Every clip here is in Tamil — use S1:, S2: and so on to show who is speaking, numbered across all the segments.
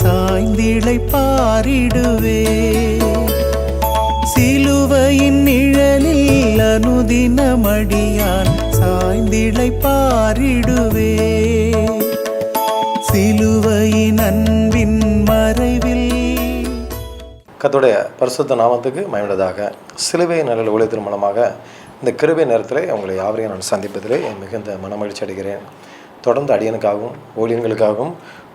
S1: சாய்ந்திளை பாரிடுவே சிலுவையின் நிழலில் அனுதினமடியான் சாய்ந்திளை பாரிடுவே சிலுவையின் அன்பின் மறைவில்
S2: கத்துடைய பரிசுத்த நாமத்துக்கு மயமிடதாக சிலுவை நிழல் ஊழியத்தின் மூலமாக இந்த கிருபை நேரத்தில் உங்களை யாவரையும் நான் சந்திப்பதிலே என் மிகுந்த மனமகிழ்ச்சி அடைகிறேன். தொடர்ந்து அடியனுக்காகவும் ஊழியங்களுக்காகவும்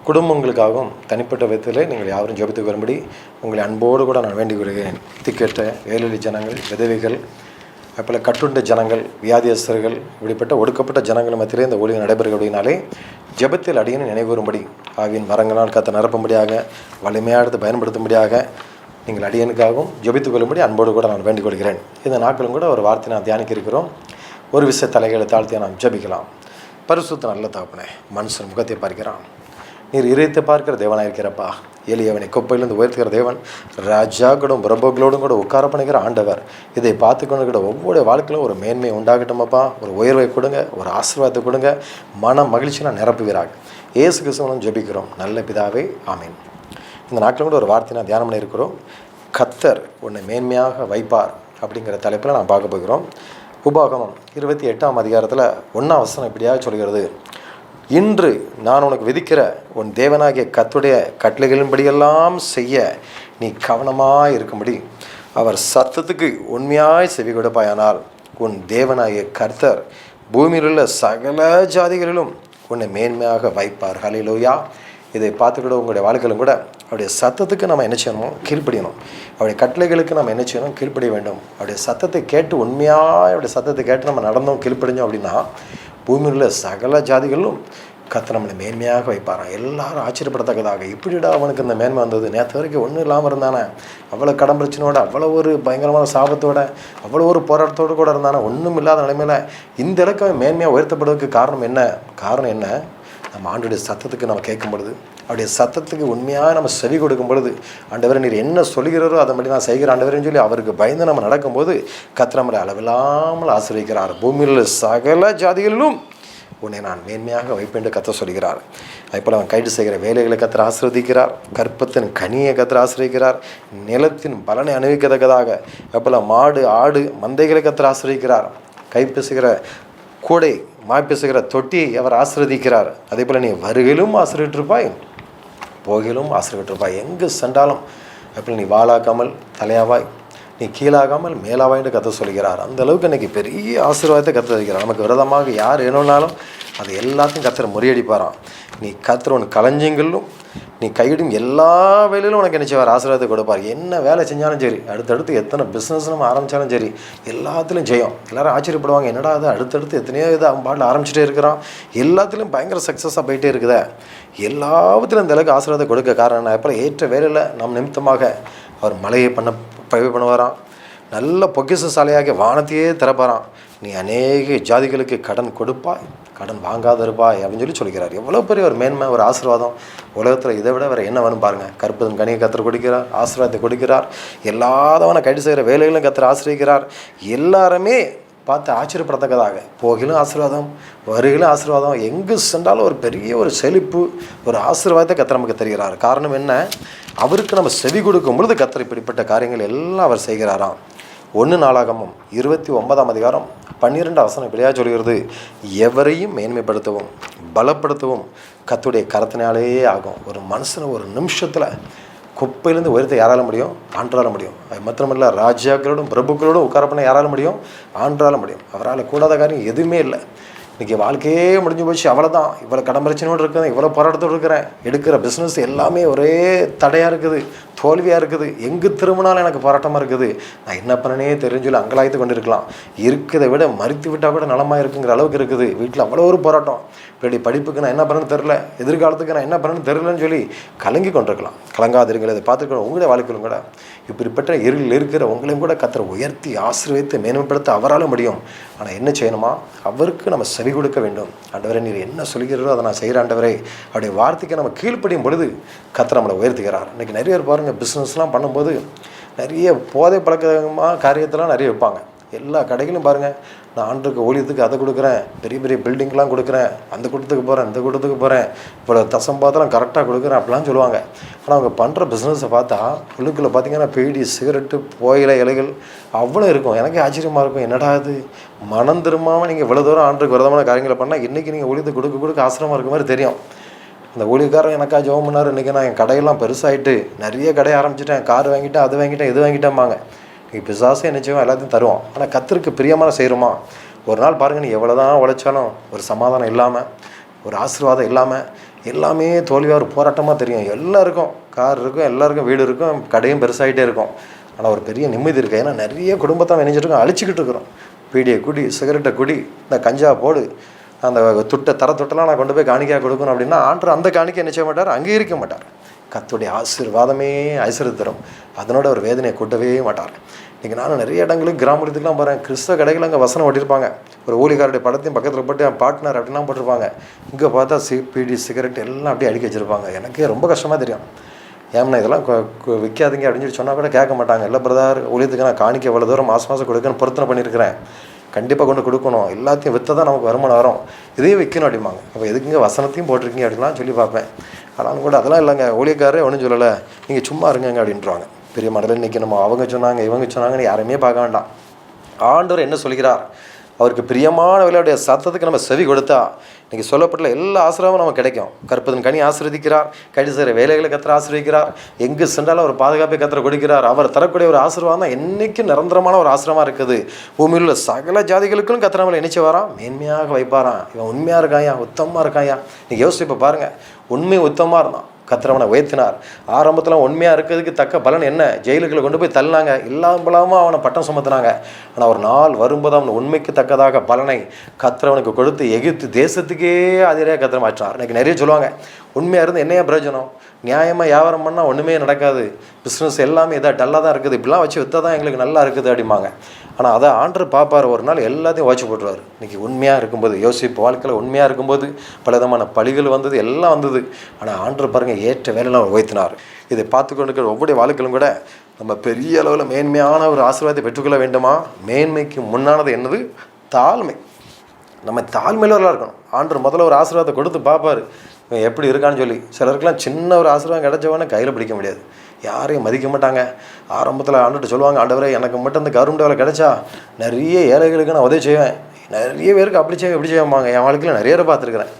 S2: குடும்பங்களுக்காகவும் தனிப்பட்ட விதத்தில் நீங்கள் யாரும் ஜெபித்து வரும்படி உங்களை அன்போடு கூட நான் வேண்டிக் கொள்கிறேன். திக்கெட்ட வேலொலி ஜனங்கள் விதவைகள் அப்போல கட்டுண்ட ஜனங்கள் வியாதியஸ்தர்கள் இப்படிப்பட்ட ஒடுக்கப்பட்ட ஜனங்கள் மத்தியிலே இந்த ஊழியம் அப்படின்னாலே ஜெபத்தில் அடியின் நினைவுறும்படி ஆவியின் மரங்களால் கத்த நிரப்பும்படியாக வலிமையாடுத்து பயன்படுத்தும்படியாக நீங்கள் அடியனுக்காகவும் ஜபித்துக் கொள்ளும்படி அன்போடு கூட நான் வேண்டிக் கொள்கிறேன். இந்த நாட்களும் கூட ஒரு வார்த்தை நான் தியானிக்க இருக்கிறோம் ஒரு விஷய தலைகளை தாழ்த்தியை நாம் ஜெபிக்கலாம். பரிசுத்த நல்ல தாப்புனே மனுஷன் முகத்தை பார்க்கிறான். நீர் இறைத்து பார்க்கிற தேவனாக இருக்கிறப்பா. எளியவனை குப்பையிலிருந்து உயர்த்துகிற தேவன் ராஜாக்களும் பிரபுகளோடும் கூட உட்கார பண்ணுகிற ஆண்டவர். இதை பார்த்து கொண்டு கூட ஒவ்வொரு வாழ்க்கையிலும் ஒரு மேன்மை உண்டாகட்டுமப்பா. ஒரு உயர்வை கொடுங்க ஒரு ஆசீர்வாதத்தை கொடுங்க. மன மகிழ்ச்சியெலாம் நிரப்புகிறாங்க ஏசு கிறிஸ்துவனும் ஜெபிக்கிறோம். நல்ல பிதாவே ஆமீன். இந்த நாட்டில் கூட ஒரு வார்த்தை நான் தியானம் பண்ணியிருக்கிறோம். கத்தர் உன்னை மேன்மையாக வைப்பார் அப்படிங்கிற தலைப்பில் நான் பார்க்க போகிறோம். உபாகமம் இருபத்தி எட்டாம் அதிகாரத்தில் ஒன்றாம் வசனம் இப்படியாக சொல்கிறது. இன்று நான் உனக்கு விதிக்கிற உன் தேவனாகிய கத்துடைய கட்டளைகளின்படியெல்லாம் செய்ய நீ கவனமாக இருக்கும்படி அவர் சத்தத்துக்கு உண்மையாய் செவி கொடுப்பாயானால் உன் தேவனாகிய கர்த்தர் பூமியில் உள்ள சகல ஜாதிகளிலும் உன்னை மேன்மையாக வைப்பார். ஹலிலோயா இதை பார்த்துக்கூட உங்களுடைய வாழ்க்கையிலும் கூட அவருடைய சத்தத்துக்கு நம்ம என்ன செய்யணும் கீழ்ப்படியணும். அவருடைய கட்டளைகளுக்கு நம்ம என்ன செய்யணும் கீழ்ப்படிய வேண்டும். அவருடைய சத்தத்தை கேட்டு உண்மையாக அவருடைய சத்தத்தை கேட்டு நம்ம நடந்தோம் கீழ்ப்படிஞ்சோம் அப்படின்னா பூமியில் உள்ள சகல ஜாதிகளும் கத்த நம்மளை மேன்மையாக வைப்பாராம். எல்லாரும் ஆச்சரியப்படத்தக்கதாக. இப்படிடா அவனுக்கு இந்த மேன்மை வந்தது. நேற்று வரைக்கும் ஒன்றும் இல்லாமல் இருந்தானே. அவ்வளோ கடன் பிரச்சனையோட அவ்வளோ ஒரு பயங்கரமான சாபத்தோட அவ்வளோ ஒரு போராட்டத்தோடு கூட இருந்தானே. ஒன்றும் இல்லாத நிலைமையில் இந்த அளவுக்கு மேன்மையாக உயர்த்தப்படுவதற்கு காரணம் என்ன? காரணம் என்ன? நம்ம ஆண்டுடைய சத்தத்துக்கு நம்ம கேட்கும் பொழுது அவருடைய சத்தத்துக்கு உண்மையாக நம்ம செவி கொடுக்கும் பொழுது ஆண்டவரை நீர் என்ன சொல்கிறாரோ அதை மட்டும் நான் செய்கிற ஆண்டவரேன்னு சொல்லி அவருக்கு பயந்து நம்ம நடக்கும்போது கத்திரமரை அளவில்லாமல் ஆசிரியக்கிறார் பூமியில் உள்ள சகல ஜாதிகளிலும் உன்னை நான் மேன்மையாக வைப்பேன் என்று கத்த சொல்கிறார் அதேபோல் அவன் கைது செய்கிற வேலைகளை கத்திர ஆசிர்வதிக்கிறார். கற்பத்தின் கனியை கத்திர ஆசிரியக்கிறார் நிலத்தின் பலனை அணிவிக்கத்தக்கதாக அதேபோல் மாடு ஆடு மந்தைகளை கத்திர ஆசிரியக்கிறார் கைப்பேசுகிற கூடை மாய்ப்பேசுகிற தொட்டியை அவர் ஆசிர்வதிக்கிறார். அதே போல் நீ வருகிலும் ஆசிரியட்டிருப்பாய் போகிலும் ஆசிரியட்டிருப்பாய் எங்கு சென்றாலும் அப்படி நீ வாழாக்காமல் தலையாவாய். நீ கீழாகாமல் மேலாவாய் என்று கத்த சொல்கிறார். அந்த அளவுக்கு பெரிய ஆசீர்வாதத்தை கற்று வைக்கிறார். நமக்கு விரதமாக யார் வேணும்னாலும் அது எல்லாத்தையும் கத்தர் முறியடிப்பாராம். நீ கத்தர் உன் கலைஞ்சிங்களும் நீ கையிடும் எல்லா வேலையிலும் உனக்கு என்ன செய்வார் ஆசீர்வாதத்தை கொடுப்பார். என்ன வேலை செஞ்சாலும் சரி அடுத்தடுத்து எத்தனை பிஸ்னஸ் நம்ம ஆரம்பித்தாலும் சரி எல்லாத்துலேயும் ஜெயம். எல்லோரும் ஆச்சரியப்படுவாங்க என்னடா அது அடுத்தடுத்து எத்தனையோ இது அவன் பாட்டில் ஆரம்பிச்சிட்டே இருக்கிறான். எல்லாத்துலேயும் பயங்கர சக்ஸஸாக போயிட்டே இருக்குதே. எல்லாத்துலையும் இந்த அளவுக்கு ஆசீர்வாதம் கொடுக்க காரணம் என்ன? அப்புறம் ஏற்ற வேலையில் நம் நிமித்தமாக அவர் மலையை பண்ண பயிர் பண்ணுவாராம். நல்ல பொக்கிச சாலையாகி வானத்தையே திறப்பாராம். நீ அநேக ஜாதிகளுக்கு கடன் கொடுப்பாய் கடன் வாங்காத இருப்பாய் அப்படின்னு சொல்லி சொல்கிறார். எவ்வளோ பெரிய ஒரு மேன்மை ஒரு ஆசீர்வாதம். உலகத்தில் இதை விட வேறு என்ன வேணும் பாருங்கள் கற்பதன் கனியை கத்தர் கொடுக்கிறார் ஆசீர்வாதத்தை கொடுக்கிறார். எல்லாதவனை கைது செய்கிற வேலைகளும் கத்தர் ஆசிரியக்கிறார் எல்லாருமே பார்த்து ஆச்சரியப்படத்தக்கதாக. போகிலும் ஆசீர்வாதம் வருகிலும் ஆசீர்வாதம். எங்கு சென்றாலும் ஒரு பெரிய ஒரு செழிப்பு ஒரு ஆசீர்வாதத்தை கத்தர் நமக்கு தருகிறார். காரணம் என்ன? அவருக்கு நம்ம செவி கொடுக்கும் பொழுது கத்தர் இப்படிப்பட்ட காரியங்கள் எல்லாம் அவர் செய்கிறாராம். ஒன்று நாளாகமும் இருபத்தி ஒன்பதாம் அதிகாரம் பன்னிரெண்டு அவசரம் விளையா சொல்கிறது? எவரையும் மேன்மைப்படுத்தவும் பலப்படுத்தவும் கத்துடைய கரத்தினாலேயே ஆகும். ஒரு மனுஷனை ஒரு நிமிஷத்தில் குப்பையிலேருந்து உயர்த்த யாரால முடியும்? ஆண்டால முடியும். அது மாத்திரமில்ல ராஜாக்களோடும் பிரபுக்களோடும் உட்கார பண்ண யாரால முடியும்? ஆண்டால முடியும். அவரால் கூடாத காரியம் எதுவுமே இல்லை. இன்றைக்கி வாழ்க்கையே முடிஞ்சு போச்சு. அவ்வளோதான் இவ்வளோ கடன் பிரச்சனையோடு இருக்கிறேன். இவ்வளோ போராட்டத்தோடு இருக்கிறேன். எடுக்கிற பிஸ்னஸ் எல்லாமே ஒரே தடையாக இருக்குது. தோல்வியாக இருக்குது. எங்கு திரும்பினாலும் எனக்கு போராட்டமாக இருக்குது. நான் என்ன பண்ணனே தெரிஞ்சுல அங்கலாய்த்து கொண்டு இருக்கலாம் இருக்கிறத விட மறுத்து விட்டால் கூட நலமாக இருக்குங்கிற அளவுக்கு இருக்குது. வீட்டில் அவ்வளோ ஒரு போராட்டம். இப்படி படிப்புக்கு நான் என்ன பண்ணணும்னு தெரில எதிர்காலத்துக்கு நான் என்ன பண்ணணும்னு தெரிலன்னு சொல்லி கலங்கி கொண்டிருக்கலாம். கலங்காதிருங்கள் இதை பார்த்துக்கணும். உங்களுடைய வாழ்க்கையிலும் கூட. இப்படிப்பட்ட இருளில் இருக்கிற உங்களையும் கூட கத்தரை உயர்த்தி ஆசீர்வதித்து மேன்மைப்படுத்த அவரால் முடியும். ஆனால் என்ன செய்யணுமா? அவருக்கு நம்ம செவி கொடுக்க வேண்டும். ஆண்டவரே நீர் என்ன சொல்கிறீரோ அதை நான் செய்கிற ஆண்டவரே. அவருடைய வார்த்தைக்கு நம்ம கீழ்ப்படியும் பொழுது கத்தரை நம்மளை உயர்த்துகிறார். இன்றைக்கி நிறைய பேர் பாருங்கள் பிஸ்னஸ்லாம் பண்ணும்போது நிறைய போதை பழக்கமாக காரியத்தெல்லாம் நிறைய வைப்பாங்க. எல்லா கடைகளும் பாருங்கள் நான் ஆண்டுக்கு ஊழியத்துக்கு அதை கொடுக்குறேன். பெரிய பெரிய பில்டிங்லாம் கொடுக்குறேன். அந்த கூட்டத்துக்கு போகிறேன் இந்த கூட்டத்துக்கு போகிறேன் இவ்வளோ தசம் கரெக்டாக கொடுக்குறேன் அப்படிலாம் சொல்லுவாங்க. ஆனால் அவங்க பண்ணுற பிஸ்னஸை பார்த்தா உள்ளுக்குள்ளே பார்த்தீங்கன்னா பீடி சிகரெட்டு புகையில இலைகள் அவ்வளோ இருக்கும். எனக்கே ஆச்சரியமாக இருக்கும். என்னடா இது? மனம் திரும்பாமல் நீங்கள் இவ்வளோ தூரம் ஆண்டுக்கு விரதமான காரியங்களை பண்ணால் இன்றைக்கி நீங்கள் ஊழியத்துக்கு கொடுக்க கொடுக்க ஆசிரமாக இருக்க மாதிரி தெரியும். அந்த ஊழியக்காரன் எனக்கா ஜோம் பண்ணார். இன்றைக்கி நான் என் கடையெல்லாம் பெருசாகிட்டு நிறைய கடை ஆரம்பிச்சிட்டேன். கார் வாங்கிட்டேன் அது வாங்கிட்டேன் இது வாங்கிட்டேன்பாங்க. நீ பிசாசே நிச்சயம் எல்லாத்தையும் தருவோம் ஆனால் கத்தருக்கு பிரியமான செய்கிறோமா ஒரு நாள் பாருங்கள் நீ எவ்வளோ தான் உழைச்சாலும் ஒரு சமாதானம் இல்லாமல் ஒரு ஆசீர்வாதம் இல்லாமல் எல்லாமே தோல்வியாக ஒரு போராட்டமாக தெரியும். எல்லாருக்கும் கார் இருக்கும் எல்லாருக்கும் வீடு இருக்கும் கடையும் பெருசாகிட்டே இருக்கும். ஆனால் ஒரு பெரிய நிம்மதி இருக்குது ஏன்னா நிறைய குடும்பத்தை நினைச்சிட்டு அழிச்சிக்கிட்டு இருக்கிறோம். பீடியை குடி சிகரெட்டை குடி இந்த கஞ்சா போடு அந்த துட்டை தர துட்டெல்லாம் நான் கொண்டு போய் காணிக்கையாக கொடுக்கணும் அப்படின்னா ஆண்டர் அந்த காணிக்கை என்ன செய்ய மாட்டார் அங்கீகரிக்க மாட்டார். கத்துடைய ஆசீர்வாதமே ஐஸ்வர்யம் தரும். அதனோட ஒரு வேதனையை கூட்டவே மாட்டார். இன்றைக்கி நானும் நிறைய இடங்களுக்கு கிராமத்துக்குலாம் போகிறேன் கிறிஸ்தவ கடைகள் அங்கே வசனம் ஓட்டியிருப்பாங்க ஒரு ஊழிகாருடைய படத்தையும் பக்கத்தில் போட்டு என் பார்ட்னர் அப்படிலாம் போட்டிருப்பாங்க. இங்கே பார்த்தா சி பீடி சிகரெட் எல்லாம் அப்படியே அடிக்க வச்சுருப்பாங்க. எனக்கே ரொம்ப கஷ்டமாக தெரியும். ஏம்னா இதெல்லாம் கொ- விற்காதீங்க அப்படின்னு சொல்லி சொன்னால் கூட கேட்க மாட்டாங்க. இல்லை பிரதார் ஊழியத்துக்கு நான் காணிக்க இவ்வளோ தூரம் மாதம் மாதம் கொடுக்கன்னு பொருத்தனை பண்ணியிருக்கிறேன். கண்டிப்பாக கொண்டு கொடுக்கணும். எல்லாத்தையும் விற்று தான் நமக்கு வருமானம் வரும். இதையும் விற்கணும் அப்படிம்பாங்க. அப்போ எதுக்குங்க வசனத்தையும் போட்டிருக்கீங்க அப்படின்லாம் சொல்லி பார்ப்பேன். ஆனாலும் கூட அதெல்லாம் இல்லைங்க. ஊழியக்காரரே ஒன்றும் சொல்லலை. நீங்கள் சும்மா இருங்கங்க அப்படின்றாங்க பெரிய மடலில் நிற்கணுமா நம்ம அவங்க சொன்னாங்க இவங்க சொன்னாங்கன்னு யாருமே பார்க்க வேண்டாம். ஆண்டவர் என்ன சொல்கிறார்? அவருக்கு பிரியமான விளையாடைய சத்தத்துக்கு நம்ம செவி கொடுத்தா இன்றைக்கி சொல்லப்பட்ட எல்லா ஆசிரமும் நமக்கு கிடைக்கும். கற்பதன் கனி ஆசீர்வதிக்கிறார் கடி செய்கிற வேலைகளை கத்திர ஆசீர்வதிக்கிறார் எங்கே சென்றாலும் ஒரு பாதுகாப்பை கத்திர கொடுக்கிறார். அவர் தரக்கூடிய ஒரு ஆசீர்வாதம் தான் என்றைக்கும் நிரந்தரமான ஒரு ஆசிரமாக இருக்குது. பூமியில் உள்ள சகல ஜாதிகளுக்கும் கத்திர நம்மளை நினைச்சு வரான். மேன்மையாக வைப்பாரான் இவன் உண்மையாக இருக்காயா? உத்தமமாக இருக்காயா? நீங்கள் யோசிச்சு இப்போ பாருங்கள் உண்மை உத்தமமாக இருந்தான். கத்திரவனை உயர்த்தினார். ஆரம்பத்தில் உண்மையாக இருக்கிறதுக்கு தக்க பலன் என்ன? ஜெயிலுக்குள்ள கொண்டு போய் தள்ளினாங்க. இல்லாமலாமல் அவனை பட்டம் சுமத்துனாங்க. ஆனால் ஒரு நாள் வரும்போது அவன் உண்மைக்கு தக்கதாக பலனை கத்திரவனுக்கு கொடுத்து எகிப்து தேசத்துக்கே அதிரே கத்திரமாச்சினார் எனக்கு இன்னைக்கு நிறைய சொல்லுவாங்க. உண்மையாக இருந்து என்னையா பிரயோஜனம்? நியாயமாக வியாபாரம் பண்ணால் ஒன்றுமே நடக்காது. பிஸ்னஸ் எல்லாமே இதாக டல்லாக தான் இருக்குது. இப்படிலாம் வச்சு விற்றா தான் எங்களுக்கு நல்லா இருக்குது அப்படிம்பாங்க. ஆனால் அதை ஆண்டர் பார்ப்பார் ஒரு நாள் எல்லாத்தையும் உழைச்சி போட்டுருவார். இன்றைக்கி உண்மையாக இருக்கும்போது யோசிப்பு வாழ்க்கையில் உண்மையாக இருக்கும்போது பல விதமான பழிகள் வந்தது எல்லாம் வந்தது. ஆனால் ஆண்டர் பாருங்கள் ஏற்ற வேலையெல்லாம் உயர்த்தினார். இதை பார்த்து கொண்டு ஒவ்வொரு வாழ்க்கையிலும் கூட நம்ம பெரிய அளவில் மேன்மையான ஒரு ஆசீர்வாதத்தை பெற்றுக்கொள்ள வேண்டுமா? மேன்மைக்கு முன்னானது என்னது? தாழ்மை. நம்ம தாழ்மையிலவர்களாக இருக்கணும். ஆண்டர் முதல்ல ஒரு ஆசீர்வாதத்தை கொடுத்து பார்ப்பாரு. எப்படி இருக்கான்னு சொல்லி சிலருக்கெல்லாம் சின்ன ஒரு ஆசீர்வாதம் கிடைச்சவொடனே கையில் பிடிக்க முடியாது. யாரையும் மதிக்க மாட்டாங்க. ஆரம்பத்தில் ஆண்டுட்டு சொல்லுவாங்க ஆண்டவரே எனக்கு மட்டும் இந்த கவர்மெண்ட் வேலை கிடைச்சா நிறைய ஏழைகளுக்கு நான் உதவி செய்வேன். நிறைய பேருக்கு அப்படி செய்வேன் இப்படி செய்வாங்க என் வாழ்க்கையில் நிறைய பேர் பார்த்துருக்குறேன்.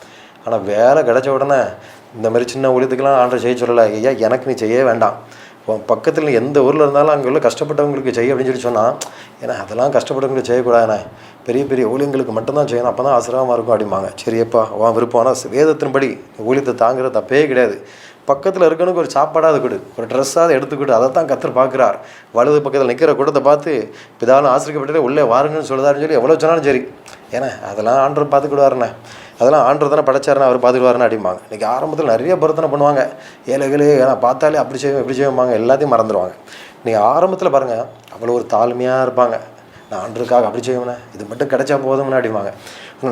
S2: ஆனால் வேலை கிடைச்ச உடனே இந்த மாதிரி சின்ன ஊழியத்துக்கெலாம் ஆண்டர் செய்ய சொல்லலை. ஐயா எனக்கு நீ செய்யவே வேண்டாம். பக்கத்தில் எந்த ஊரில் இருந்தாலும் அங்கே உள்ள கஷ்டப்பட்டவங்களுக்கு செய்ய அப்படின்னு சொல்லி சொன்னால் ஏன்னா அதெல்லாம் கஷ்டப்பட்டவங்களுக்கு செய்யக்கூடாதுண்ணே பெரிய பெரிய ஊழியங்களுக்கு மட்டும்தான் செய்யணும். அப்போ தான் ஆசிரமமாக இருக்கும் அப்படிம்பாங்க. சரியப்பா உன் விருப்பம். ஆனால் வேதத்தின்படி ஊழியத்தை தாங்குற தப்பே கிடையாது. பக்கத்தில் இருக்கனுக்கு ஒரு சாப்பாடாவது கொடு. ஒரு ட்ரெஸ்ஸாவது எடுத்துக்கிட்டு அதை தான் கத்தர் பார்க்குறார். வலது பக்கத்தில் நிற்கிற கூட்டத்தை பார்த்து பிதாலும் ஆசிரியப்பட்டதே உள்ளே வாருங்கன்னு சொல்லுதாருன்னு சொல்லி எவ்வளோ சொன்னாலும் சரி. ஏன்னா அதெல்லாம் ஆண்டர் பார்த்துக்கிடுவாருண்ணே. அதெல்லாம் ஆண்டர் தானே படைச்சாருன்னு அவர் பார்த்துக்கிடுவாருன்னு அப்படிம்பாங்க இன்றைக்கி ஆரம்பத்தில் நிறைய பொருத்தனை பண்ணுவாங்க. ஏழைகளே ஏன்னா பார்த்தாலே அப்படி செய்வோம் இப்படி செய்வாங்க எல்லாத்தையும் மறந்துடுவாங்க நீங்கள் ஆரம்பத்தில் பாருங்கள் அவ்வளோ ஒரு தாழ்மையாக இருப்பாங்க. நான் ஆண்டருக்காக அப்படி செய்வேண்ணே இது மட்டும் கிடைச்சா போதும்னு அடிப்பாங்க.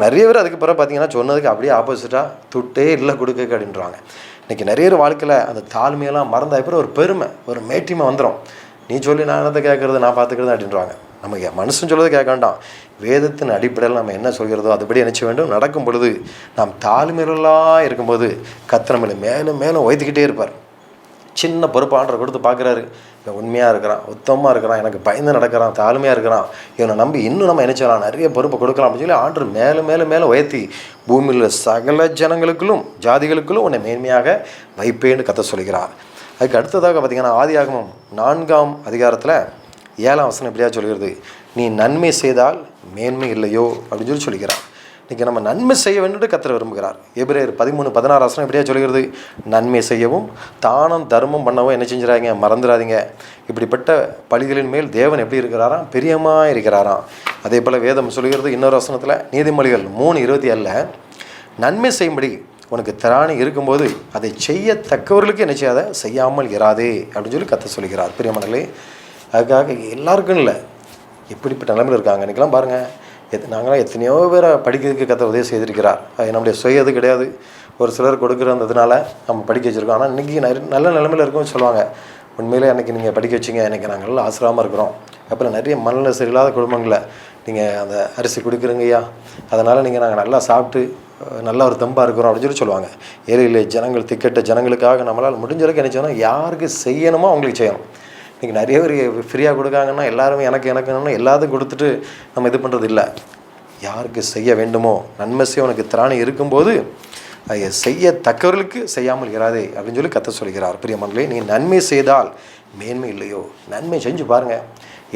S2: நிறைய பேர் அதுக்கு பிறகு பார்த்தீங்கன்னா சொன்னதுக்கு அப்படியே ஆப்போசிட்டாக துட்டே இல்லை கொடுக்க அப்படின்றாங்க. இன்றைக்கி நிறைய பேர் வாழ்க்கையில் அந்த தாழ்மையெல்லாம் மறந்த அப்புறம் ஒரு பெருமை ஒரு மேட்டிமை வந்துடும் நீ சொல்லி நான் என்னத்தை கேட்குறது நான் பார்த்துக்கிறது அப்படின்றாங்க. நம்ம மனுஷன் சொல்கிறது கேட்க வேண்டாம். வேதத்தின் அடிப்படையில் நம்ம என்ன சொல்கிறதோ அதுபடி நினச்ச வேண்டும். நடக்கும் பொழுது நாம் தாழ்மையிலாம் இருக்கும்போது கத்திர மேலே மேலும் மேலும் ஒய்த்துக்கிட்டே இருப்பார். சின்ன பொறுப்பாண்டரை கொடுத்து பார்க்குறாரு. இவன் உண்மையாக இருக்கிறான் உத்தமமாக இருக்கிறான் எனக்கு பயந்து நடக்கிறான் தாழ்மையாக இருக்கிறான். இவனை நம்பி இன்னும் நம்ம என்ன செய்யலாம்? நிறைய பொறுப்பை கொடுக்கலாம் அப்படின்னு சொல்லி ஆண்டர் மேலே மேலே மேலே உயர்த்தி பூமியில் உள்ள சகல ஜனங்களுக்குள்ளும் ஜாதிகளுக்குள்ளும் உன்னை மேன்மையாக வைப்பேன்னு கத்த சொல்கிறார். அதுக்கு அடுத்ததாக பார்த்தீங்கன்னா ஆகமம் நான்காம் அதிகாரத்தில் ஏழாம் வசனம் எப்படியா சொல்கிறது? நீ நன்மை செய்தால் மேன்மை இல்லையோ அப்படின்னு சொல்லி சொல்லிக்கிறார் இன்றைக்கி நம்ம நன்மை செய்ய வேண்டும் கத்திர விரும்புகிறார். எபிரேயர் பதிமூணு பதினாறு ஆசனம் எப்படியா சொல்கிறது? நன்மை செய்யவும் தானம் தர்மம் பண்ணவும் என்ன செஞ்சிடாதீங்க? மறந்துடாதீங்க. இப்படிப்பட்ட பழிகளின் மேல் தேவன் எப்படி இருக்கிறாராம்? பிரியமாக இருக்கிறாராம். அதே போல் வேதம் சொல்கிறது இன்னொரு வசனத்தில் நீதிமொழிகள் மூணு இருபத்தி ஏழில் நன்மை செய்யும்படி உனக்கு திராணி இருக்கும்போது அதை செய்யத்தக்கவர்களுக்கு என்ன செய்யாத? செய்யாமல் இராதே அப்படின்னு சொல்லி கத்த சொல்கிறார். பிரியமனங்களே அதுக்காக எல்லாருக்கும் இல்லை. எப்படிப்பட்ட நிலைமையில் இருக்காங்க. இன்றைக்கெல்லாம் பாருங்கள் எத் நாங்களாம் எத்தனையோ பேரை படிக்கிறதுக்கு கத்த உதவி செய்திருக்கிறார். அது நம்முடைய சுய இது கிடையாது. ஒரு சிலர் கொடுக்குறதுனால நம்ம படிக்க வச்சுருக்கோம். ஆனால் இன்றைக்கி நிறைய நல்ல நிலமையில் இருக்கும்னு சொல்லுவாங்க. உண்மையிலே அன்றைக்கி நீங்கள் படிக்க வச்சிங்க. அன்றைக்கி நாங்கள் நல்லா ஆசிரமாக இருக்கிறோம். அப்புறம் நிறைய மனநிலை சரியில்லாத குடும்பங்களில் நீங்கள் அந்த அரிசி கொடுக்குறீங்கய்யா அதனால் நீங்கள் நாங்கள் நல்லா சாப்பிட்டு நல்லா ஒரு தெம்பாக இருக்கிறோம் அப்படின்னு சொல்லி சொல்லுவாங்க. ஏழை இல்லை ஜனங்கள் திக்கெட்ட ஜனங்களுக்காக நம்மளால் முடிஞ்ச அளவுக்கு என்ன செய்யணும்? யாருக்கு செய்யணுமோ அவங்களுக்கு செய்யணும். இன்றைக்கி நிறைய பேர் ஃப்ரீயாக கொடுக்காங்கன்னா எல்லாருமே எனக்கு எனக்குன்னு எல்லாத்தையும் கொடுத்துட்டு நம்ம இது பண்ணுறது இல்லை. யாருக்கு செய்ய வேண்டுமோ நன்மை செய்ய உனக்கு திராணி இருக்கும்போது அதை செய்யத்தக்கவர்களுக்கு செய்யாமல் இராதே அப்படின்னு சொல்லி கத்த சொல்கிறார். பிரியமன்களே நீ நன்மை செய்தால் மேன்மை இல்லையோ? நன்மை செஞ்சு பாருங்கள்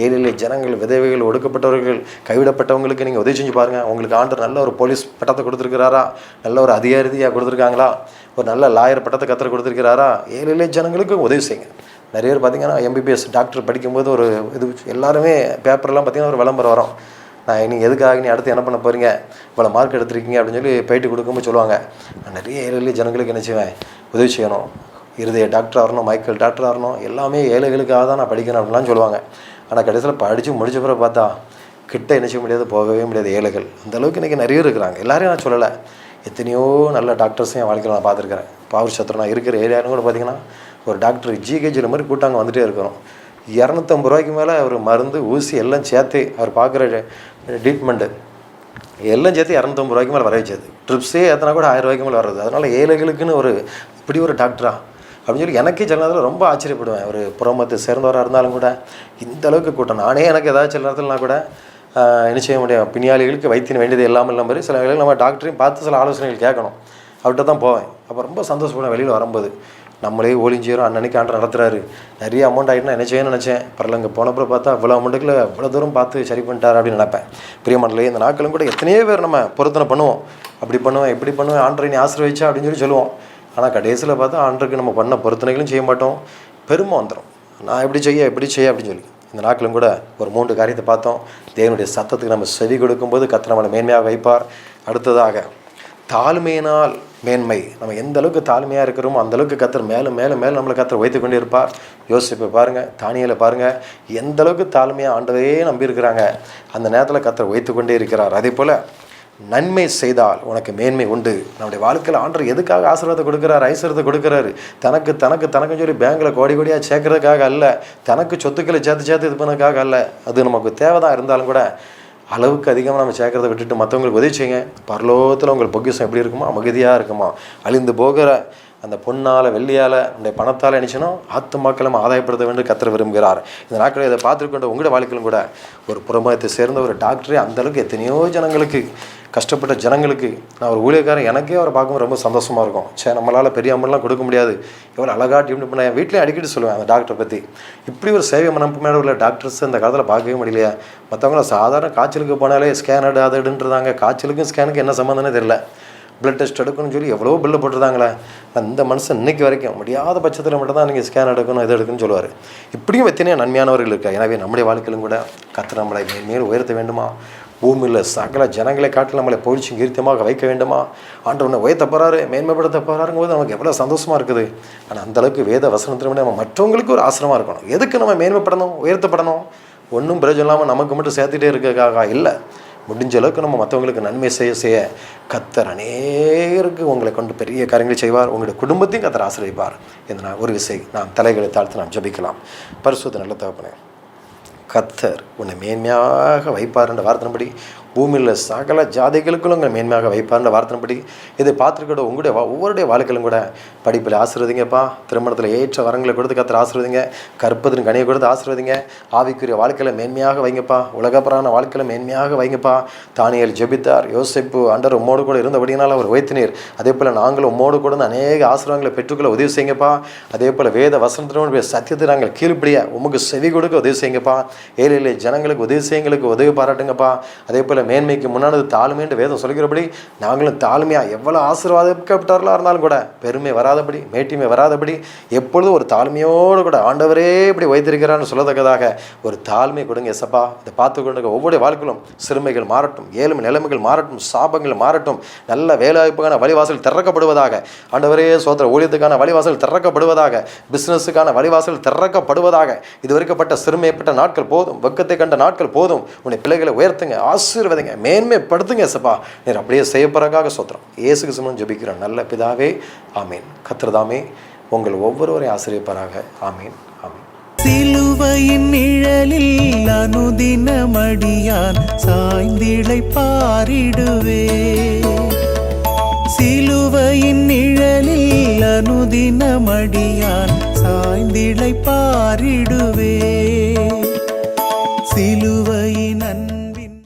S2: ஏழை ஜனங்கள் விதவைகள் ஒடுக்கப்பட்டவர்கள் கைவிடப்பட்டவங்களுக்கு நீங்கள் உதவி செஞ்சு பாருங்கள் உங்களுக்கு ஆண்டு நல்ல ஒரு போலீஸ் பட்டத்தை கொடுத்துருக்கிறாரா? நல்ல ஒரு அதிகாரதியாக கொடுத்துருக்காங்களா? ஒரு நல்ல லாயர் பட்டத்தை கற்றுக் கொடுத்துருக்கிறாரா? ஏழை ஜனங்களுக்கு உதவி செய்யுங்க. நிறைய பேர் பார்த்தீங்கன்னா எம்பிபிஎஸ் டாக்டர் படிக்கும்போது ஒரு இது எல்லாருமே பேப்பர்லாம் பார்த்தீங்கன்னா ஒரு விளம்பரம் வரும். நான் நீங்கள் எதுக்காக நீ அடுத்து என்ன பண்ண போகிறீங்க இவ்வளோ மார்க் எடுத்திருக்கீங்க அப்படின்னு சொல்லி பேட்டி கொடுக்கும்போது சொல்லுவாங்க. நான் நிறைய ஏழை ஜனங்களுக்கு என்ன செய்வேன்? உதவி செய்யணும். இருதய டாக்டர் ஆகணும் மைக்கேல் டாக்டர் ஆகணும் எல்லாமே ஏழைகளுக்காக தான் நான் படிக்கணும் அப்படின்லாம் சொல்லுவாங்க. ஆனால் கடைசியில் படித்து முடிச்ச பிறகு பார்த்தா கிட்ட என்ன செய்ய முடியாது போகவே முடியாது ஏழைகள். அந்தளவுக்கு இன்றைக்கி நிறைய பேர் இருக்கிறாங்க. எல்லாரையும் நான் சொல்லலை. எத்தனையோ நல்ல டாக்டர்ஸையும் என் வாழ்க்கையில் நான் பார்த்துருக்கிறேன். பாவர் சத்திரம் நான் இருக்கிற ஏரியான்னு கூட பார்த்தீங்கன்னா ஒரு டாக்டர் ஜிஹெச்சில் மாதிரி கூட்டாங்க வந்துகிட்டே இருக்கிறோம். இரநூத்தம்பது ரூபாய்க்கு மேலே அவர் மருந்து ஊசி எல்லாம் சேர்த்து அவர் பார்க்குற ட்ரீட்மெண்ட்டு எல்லாம் சேர்த்து இரநூத்தம்பது ரூபாய்க்கு மேலே வர வச்சது. ட்ரிப்ஸே எத்தனை கூட ஆயிரம் ரூபாய்க்கு மேலே வர்றது. அதனால் ஏழைகளுக்குன்னு ஒரு இப்படி ஒரு டாக்டரா அப்படின்னு சொல்லி எனக்கே சில நேரத்தில் ரொம்ப ஆச்சரியப்படுவேன். ஒரு புறமத்து சேர்ந்தவராக இருந்தாலும் கூட இந்த அளவுக்கு கூட்டம். நானே எனக்கு ஏதாவது சில நேரத்தில் நான் கூட என்ன செய்ய முடியும்? பிணியாளிகளுக்கு வைத்தியம் வேண்டியது எல்லாமே இல்லாமல் மாதிரி சில வேளையில் நம்ம டாக்டரையும் பார்த்து சில ஆலோசனைகள் கேட்கணும். அவர்கிட்ட தான் போவேன். அப்போ ரொம்ப சந்தோஷப்படுவேன் வெளியில் வரும்போது. நம்மளே ஒளிஞ்சிரும். அன்னன்னைக்கு ஆண்டு நடத்துகிறாரு நிறைய அமௌண்ட் ஆகிட்டுனா என்ன நினச்சேன்? பரவாயில்ல இங்கே போனப்பறம் பார்த்தா இவ்வளோ அமௌண்ட்டுக்குள்ள இவ்வளோ தூரம் பார்த்து சரி பண்ணிட்டார் அப்படின்னு நினைப்பேன். பிரியமண்டலே இந்த நாட்களும் கூட எத்தனையோ பேர் நம்ம பொருத்தனை பண்ணுவோம். அப்படி பண்ணுவேன் இப்படி பண்ணுவேன் ஆண்டரை நீ ஆசிர்வதிச்சா அப்படின்னு சொல்லி சொல்லுவோம். ஆனால் கடைசியில் பார்த்தா ஆண்டருக்கு நம்ம பண்ண பொருத்தனைகளும் செய்ய மாட்டோம். பெருமை வந்துடும் நான் எப்படி செய்ய எப்படி செய்ய அப்படின்னு சொல்லி. இந்த நாட்களும் கூட ஒரு மூன்று காரியத்தை பார்த்தோம். தேவனுடைய சத்தத்துக்கு நம்ம செவி கொடுக்கும்போது கத்திர நம்மளை மேன்மையாக வைப்பார். அடுத்ததாக தாழ்மையினால் மேன்மை. நம்ம எந்த அளவுக்கு தாழ்மையாக இருக்கிறோமோ அந்தளவுக்கு கத்தர் மேலே மேலே மேலே நம்மளை கத்தர் வைத்து கொண்டே இருப்பார். யோசிப்பை பாருங்கள் தானியலை பாருங்கள் எந்த அளவுக்கு தாழ்மையாக ஆண்டதையே நம்பி இருக்கிறாங்க அந்த நேரத்தில் கத்தர் வைத்து கொண்டே இருக்கிறார். அதே போல் நன்மை செய்தால் உனக்கு மேன்மை உண்டு. நம்முடைய வாழ்க்கையில் ஆண்டர் எதுக்காக ஆசீர்வாதத்தை கொடுக்குறாரு ஐஸ்வரத்தை கொடுக்குறாரு? தனக்கு தனக்கு தனக்குன்னு சொல்லி பேங்கில் கோடி கோடியாக சேர்க்கறதுக்காக அல்ல தனக்கு சொத்துக்களை சேர்த்து சேர்த்து இது பண்ணதுக்காக அல்ல. அது நமக்கு தேவை தான் இருந்தாலும் கூட அளவுக்கு அதிகமாக நம்ம சேர்க்கறதை விட்டுட்டு மற்றவங்களுக்கு உதவி செய்யுங்க. பரலோகத்தில் உங்கள் பொக்கிஷம் எப்படி இருக்குமா அமைதியாக இருக்குமா? அழிந்து போகிற அந்த பொண்ணால் வெள்ளியால் நம்முடைய பணத்தால் நினச்சணும் ஆத்துமாக்களை நம்ம ஆதாயப்படுத்த வேண்டும் கத்திர விரும்புகிறார். இந்த நாட்களில் இதை பார்த்துருக்கொண்ட உங்களோட வாழ்க்கையிலும் கூட ஒரு புறமுகத்தை சேர்ந்த ஒரு டாக்டரே அந்தளவுக்கு எத்தனையோ ஜனங்களுக்கு கஷ்டப்பட்ட ஜனங்களுக்கு நான் ஒரு ஊழியக்காரன் எனக்கே அவரை பார்க்கும்போது ரொம்ப சந்தோஷமாக இருக்கும். சே நம்மளால் பெரிய அமௌண்ட்லாம் கொடுக்க முடியாது. எவ்வளோ அழகா டியூன் பண்ண என் வீட்லேயும் அடிக்கடி சொல்லுவேன் அந்த டாக்டரை பற்றி இப்படி ஒரு சேவை மனப்பு மேலே உள்ள டாக்டர்ஸ் இந்த காலத்தில் பார்க்கவே முடியலையா. மற்றவங்கள சாதாரண காய்ச்சலுக்கு போனாலே ஸ்கேன் எடு அது எடுன்றதாங்க காய்ச்சலுக்கும் ஸ்கேனுக்கு என்ன சம்மந்தம்னே தெரியல. பிளட் டெஸ்ட் எடுக்கணும்னு சொல்லி எவ்வளோ பில்லு போட்டுருந்தாங்களே. அந்த மனுஷன் இன்றைக்கி வரைக்கும் முடியாத பட்சத்தில் மட்டும் தான் நீங்கள் ஸ்கேன் எடுக்கணும் இது எடுக்கணும்னு சொல்லுவார். இப்படியும் எத்தனையோ நன்மையானவர்கள் இருக்கா எனவே நம்முடைய வாழ்க்கையிலும் கூட கத்திர நம்மளை மேல் உயர்த்த வேண்டுமா? பூமியில் சகல ஜனங்களை காட்டில் நம்மளை பொழிச்சு கீர்த்தியமாக வைக்க வேண்டுமா? ஆண்டவனை உயர்த்த போகிறாரு மேன்மைப்படுத்த போகிறாருங்கும் போது நமக்கு எவ்வளோ சந்தோஷமாக இருக்குது. ஆனால் அந்த அளவுக்கு வேத வசனத்தில் நம்ம மற்றவங்களுக்கு ஒரு ஆசிரமாக இருக்கணும். எதுக்கு நம்ம மேன்மைப்படணும் உயர்த்தப்படணும்? ஒன்றும் பிரயோஜனம் இல்லாமல் நமக்கு மட்டும் சேர்த்துட்டே இருக்கிறதுக்காக இல்லை. முடிஞ்ச அளவுக்கு நம்ம மற்றவங்களுக்கு நன்மை செய்ய செய்ய கத்தர் அநேருக்கு உங்களை கொண்டு பெரிய காரியங்களை செய்வார். உங்களுடைய குடும்பத்தையும் கத்தர் ஆசிரியப்பார் என்று நான் ஒரு விசை. நாம் தலைகளை தாழ்த்து நாம் ஜபிக்கலாம். பரிசுத்த நல்ல தகப்பனேன் கத்தர் உன்னை மேன்மையாக வைப்பார் என்ற வார்த்தைப்படி பூமியில் சகல ஜாதிகளுக்கும் உங்களை மேன்மையாக வைப்பார்ன்ற வார்த்தைப்படி இதை பார்த்துருக்கூட உங்களுடைய வா- ஒவ்வொருடைய வாழ்க்கையிலும் கூட படிப்பில் ஆசிர்வதிங்கப்பா. திருமணத்தில் ஏற்ற வரங்களை கொடுத்து கத்தர் ஆசிர்வதிங்க. கற்பத்தின் கனியை கொடுத்து ஆசிர்வதிங்க. ஆவிக்குரிய வாழ்க்கையில் மேன்மையாக வைங்கப்பா. உலகப்பரான வாழ்க்கையில் மேன்மையாக வைங்கப்பா. தானியல் ஜெபித்தார். யோசிப்பு அண்டர் உம்மோடு கூட இருந்தபடியினால் அவர் உயர்த்தினீர். அதே போல் நாங்களும் உம்மோடு கூட அநேக ஆசிரவங்களை பெற்றுக்கொள்ள உதவி செய்யுங்கப்பா. அதே போல் வேத வசனத்தினுடைய சத்தியத்தை நாங்கள் கீழ்ப்படிய உமக்கு செவி கொடுக்க உதவி செய்யுங்கப்பா. ஏழை ஜனங்களுக்கு உதவி செய்யுங்களுக்கு உதவி பாராட்டுங்கப்பா. அதே போல் மேன்மைக்கு முன்னானது தாழ்மைன்ற வேதம் சொல்கிறபடி நாங்களும் தாழ்மையாக எவ்வளோ ஆசீர்வாதப்பட்டார்களாக இருந்தாலும் கூட பெருமை வராதபடி மேட்டிமை வராதபடி எப்பொழுதும் ஒரு தாழ்மையோடு கூட ஆண்டவரே இப்படி வைத்திருக்கிறான்னு சொல்லத்தக்கதாக ஒரு தாழ்மை கொடுங்க எசப்பா இதை பார்த்து கொண்டு ஒவ்வொரு வாழ்க்கையிலும் சிறுமைகள் மாறட்டும் ஏழுமை நிலைமைகள் மாறட்டும் சாபங்கள் மாறட்டும் நல்ல வேலைவாய்ப்புக்கான வழிவாசல் திறக்கப்படுவதாக ஆண்டவரே சோதர ஊழியத்துக்கான வழிவாசல் திறக்கப்படுவதாக பிஸ்னஸுக்கான வழிவாசல் திறக்கப்படுவதாக இது வரைக்கப்பட்ட சிறுமைப்பட்ட நாட்கள் போதும் வெக்கத்தை கண்ட நாட்கள் போதும் உன்னை பிள்ளைகளை உயர்த்துங்க மேம்படுதுங்க மேன்மைப்படுத்துங்க சபா. நீர் அப்படியே செய்யப்படுறக்காக சொத்துறோம் இயேசுக்கு சுமன் ஜபிக்கிறோம் நல்ல பிதாவே ஆமீன். கத்திரதாமே உங்கள் ஒவ்வொருவரையும் ஆசிரியப்பராக ஆமீன்
S1: சிலுவையின் நிழலில் அனுதின மடியான் சாய்ந்திளை பாரிடுவே. சிலுவையின் நிழலில் அனுதின மடியான் சாய்ந்திளை பாரிடுவே. சிலுவை